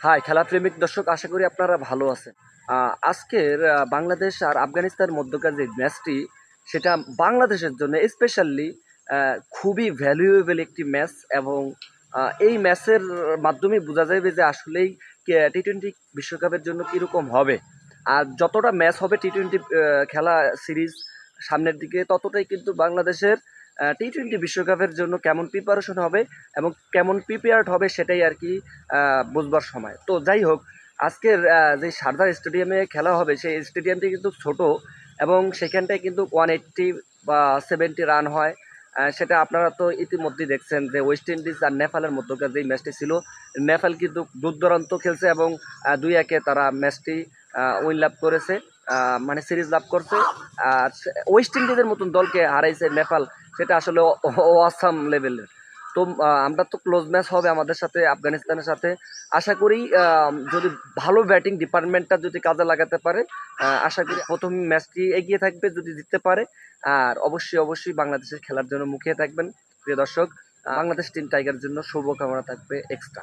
High খেলাপ্রেমিক দর্শক, আশা করি আপনারা ভালো আছেন। আজকের বাংলাদেশ আর আফগানিস্তানের মধ্যকার যে ম্যাচটি, সেটা বাংলাদেশের জন্য স্পেশালি খুবই ভ্যালুয়েবল একটি ম্যাচ এবং এই ম্যাচের মাধ্যমে বোঝা যাবে যে আসলেই টি টোয়েন্টি বিশ্বকাপের জন্য কীরকম হবে। আর যতটা ম্যাচ হবে টি টোয়েন্টি খেলা সিরিজ সামনের দিকে, ততটাই কিন্তু বাংলাদেশের টি টোয়েন্টি বিশ্বকাপের জন্য কেমন প্রিপারেশন হবে এবং কেমন প্রিপেয়ার্ড হবে সেটাই আর কি বুঝবার সময়। তো যাই হোক, আজকের যে সারদার স্টেডিয়ামে খেলা হবে, সেই স্টেডিয়ামটি কিন্তু ছোট এবং সেখানটায় কিন্তু ওয়ান এইট্টি বা সেভেন্টি রান হয়। সেটা আপনারা তো ইতিমধ্যেই দেখছেন যে ওয়েস্ট ইন্ডিজ আর নেপালের মধ্যকার যেই ম্যাচটি ছিল, নেপাল কিন্তু দুর্দান্ত খেলছে এবং দুই একে তারা ম্যাচটি উইন লাভ করেছে মানে সিরিজ লাভ করছে। আর ওয়েস্ট ইন্ডিজের মতন দলকে হারাইছে নেপাল। সেটা আসলে অসাম লেভেলের তো আমরা তো ক্লোজ ম্যাচ হবে আমাদের সাথে, আফগানিস্তানের সাথে। আশা করি যদি ভালো ব্যাটিং ডিপার্টমেন্টটা যদি কাজে লাগাতে পারে আশা করি প্রথম ম্যাচটি এগিয়ে থাকবে, যদি জিততে পারে। আর অবশ্যই অবশ্যই বাংলাদেশের খেলার জন্য মুখিয়ে থাকবেন। প্রিয় দর্শক, বাংলাদেশ টিম টাইগারের জন্য শুভকামনা থাকবে এক্সট্রা